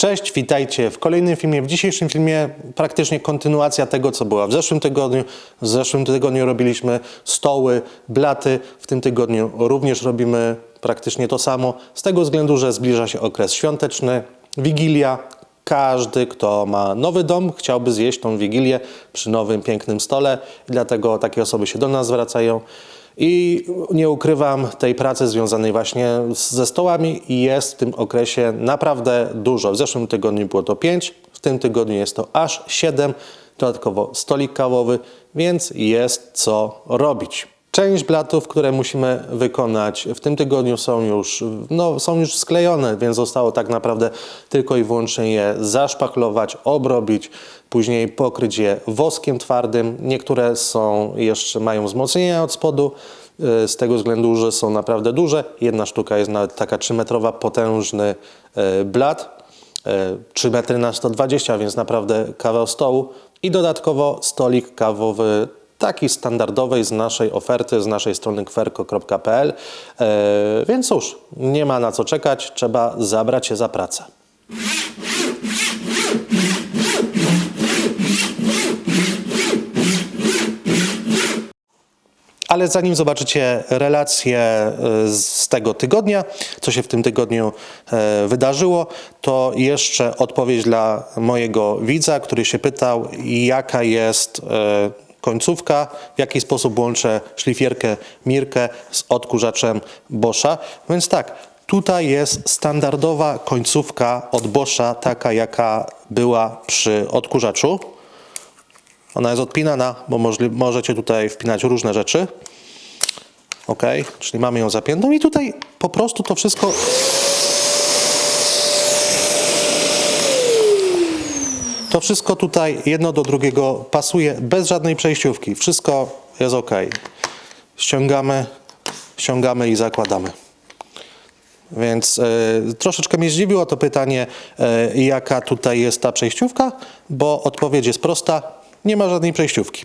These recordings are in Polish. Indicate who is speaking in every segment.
Speaker 1: Cześć, witajcie w kolejnym filmie. W dzisiejszym filmie praktycznie kontynuacja tego, co było w zeszłym tygodniu. W zeszłym tygodniu robiliśmy stoły, blaty. W tym tygodniu również robimy praktycznie to samo. Z tego względu, że zbliża się okres świąteczny, Wigilia. Każdy, kto ma nowy dom, chciałby zjeść tą Wigilię przy nowym, pięknym stole. Dlatego takie osoby się do nas zwracają. I nie ukrywam tej pracy związanej właśnie ze stołami jest w tym okresie naprawdę dużo. W zeszłym tygodniu było to 5, w tym tygodniu jest to aż 7, dodatkowo stolik kawowy, więc jest co robić. Część blatów, które musimy wykonać w tym tygodniu są już, no, są już sklejone, więc zostało tak naprawdę tylko i wyłącznie je zaszpachlować, obrobić, później pokryć je woskiem twardym. Niektóre są jeszcze mają wzmocnienia od spodu, y, z tego względu, że są naprawdę duże. Jedna sztuka jest nawet taka 3-metrowa, potężny y, blat. E, 3 metry na 120, więc naprawdę kawał stołu i dodatkowo stolik kawowy taki standardowej z naszej oferty, z naszej strony kwerko.pl. Więc cóż, nie ma na co czekać, trzeba zabrać się za pracę. Ale zanim zobaczycie relacje e, z tego tygodnia, co się w tym tygodniu e, wydarzyło, to jeszcze odpowiedź dla mojego widza, który się pytał, jaka jest e, końcówka, w jaki sposób łączę szlifierkę Mirkę z odkurzaczem Boscha. Więc tak, tutaj jest standardowa końcówka od Boscha, taka jaka była przy odkurzaczu. Ona jest odpinana, bo możecie tutaj wpinać różne rzeczy. Ok, czyli mamy ją zapiętą i tutaj po prostu to wszystko. To wszystko tutaj jedno do drugiego pasuje bez żadnej przejściówki. Wszystko jest ok. Ściągamy, ściągamy i zakładamy. Więc e, troszeczkę mnie zdziwiło to pytanie, e, jaka tutaj jest ta przejściówka, bo odpowiedź jest prosta: nie ma żadnej przejściówki.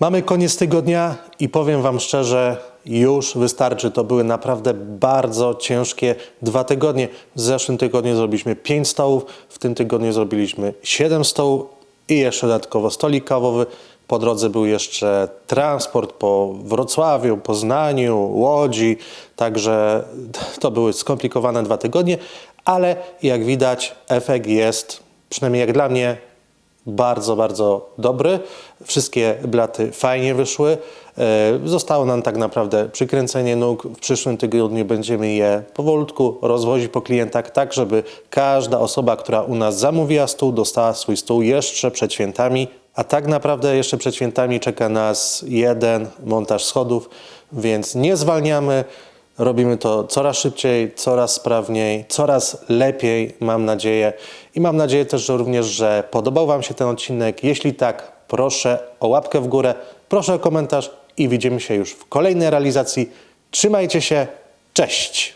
Speaker 1: Mamy koniec tygodnia i powiem Wam szczerze, już wystarczy. To były naprawdę bardzo ciężkie dwa tygodnie. W zeszłym tygodniu zrobiliśmy 5 stołów, w tym tygodniu zrobiliśmy 7 stołów i jeszcze dodatkowo stolik kawowy. Po drodze był jeszcze transport po Wrocławiu, Poznaniu, Łodzi, także to były skomplikowane dwa tygodnie, ale jak widać efekt jest, przynajmniej jak dla mnie, bardzo, bardzo dobry. Wszystkie blaty fajnie wyszły. E, Zostało nam tak naprawdę przykręcenie nóg. W przyszłym tygodniu będziemy je powolutku rozwozić po klientach, tak żeby każda osoba, która u nas zamówiła stół, dostała swój stół jeszcze przed świętami. A tak naprawdę jeszcze przed świętami czeka nas jeden montaż schodów, więc nie zwalniamy. Robimy to coraz szybciej, coraz sprawniej, coraz lepiej, mam nadzieję. I mam nadzieję też że również, że podobał Wam się ten odcinek. Jeśli tak, proszę o łapkę w górę, proszę o komentarz i widzimy się już w kolejnej realizacji. Trzymajcie się, cześć!